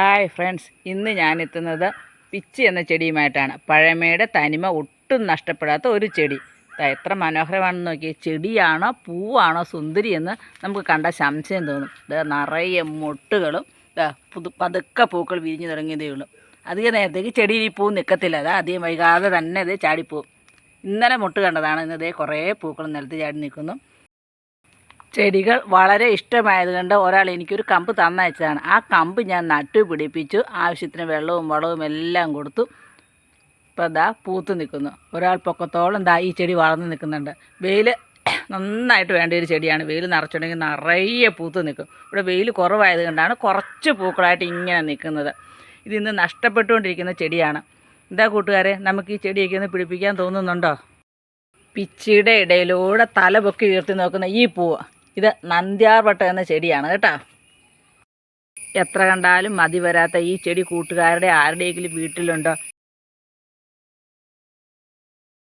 Hi friends ഇന്ന് ഞാൻ എത്തുന്നത് പിച്ചി എന്ന ചെടിയുമായിട്ടാണ്. പഴമയുടെ തനിമ ഒട്ടും നഷ്ടപ്പെടാത്ത ഒരു ചെടി. എത്ര മനോഹരമാണെന്ന് നോക്കി ചെടിയാണോ പൂവാണോ സുന്ദരി എന്ന് നമുക്ക് കണ്ട സംശയം തോന്നും. ഇത് നിറയെ മൊട്ടുകളും പുതു പതുക്കെ പൂക്കൾ വിരിഞ്ഞു തുടങ്ങിയതേ ഉള്ളൂ. അധികം നേരത്തേക്ക് ചെടിയിൽ ഈ പൂ നിൽക്കത്തില്ല. അത് അധികം വൈകാതെ തന്നെ ഇത് ചാടിപ്പോവും. ഇന്നലെ മൊട്ട് കണ്ടതാണ്. ഇന്നതേ കുറേ പൂക്കൾ നിലത്ത് ചാടി നിൽക്കുന്നു. ചെടികൾ വളരെ ഇഷ്ടമായതുകൊണ്ട് ഒരാൾ എനിക്കൊരു കമ്പ് തന്നയച്ചതാണ്. ആ കമ്പ് ഞാൻ നട്ടുപിടിപ്പിച്ചു ആവശ്യത്തിന് വെള്ളവും വളവും എല്ലാം കൊടുത്തു. ഇപ്പോൾ ദാ പൂത്ത് നിൽക്കുന്നു ഒരാൾ പൊക്കത്തോളം ദാ ഈ ചെടി വളർന്ന് നിൽക്കുന്നുണ്ട്. വെയിൽ നന്നായിട്ട് വേണ്ട ഒരു ചെടിയാണ്. വെയിൽ നിറച്ചിട്ടുണ്ടെങ്കിൽ നിറയെ പൂത്ത് നിൽക്കും. ഇവിടെ വെയിൽ കുറവായത് കൊണ്ടാണ് കുറച്ച് പൂക്കളായിട്ട് ഇങ്ങനെ നിൽക്കുന്നത്. ഇതിന്ന് നഷ്ടപ്പെട്ടുകൊണ്ടിരിക്കുന്ന ചെടിയാണ്. എന്താ കൂട്ടുകാരെ നമുക്ക് ഈ ചെടിയൊക്കെ ഒന്ന് പിടിപ്പിക്കാൻ തോന്നുന്നുണ്ടോ? പിച്ചിയുടെ ഇടയിലൂടെ തല പൊക്കി ഉയർത്തി നോക്കുന്ന ഈ പൂവ്. ഇത് നന്ദ്യാർവട്ടം എന്ന ചെടിയാണ് കേട്ടോ. എത്ര കണ്ടാലും മതി വരാത്ത ഈ ചെടി കൂട്ടുകാരുടെ ആരുടെയെങ്കിലും വീട്ടിലുണ്ടോ?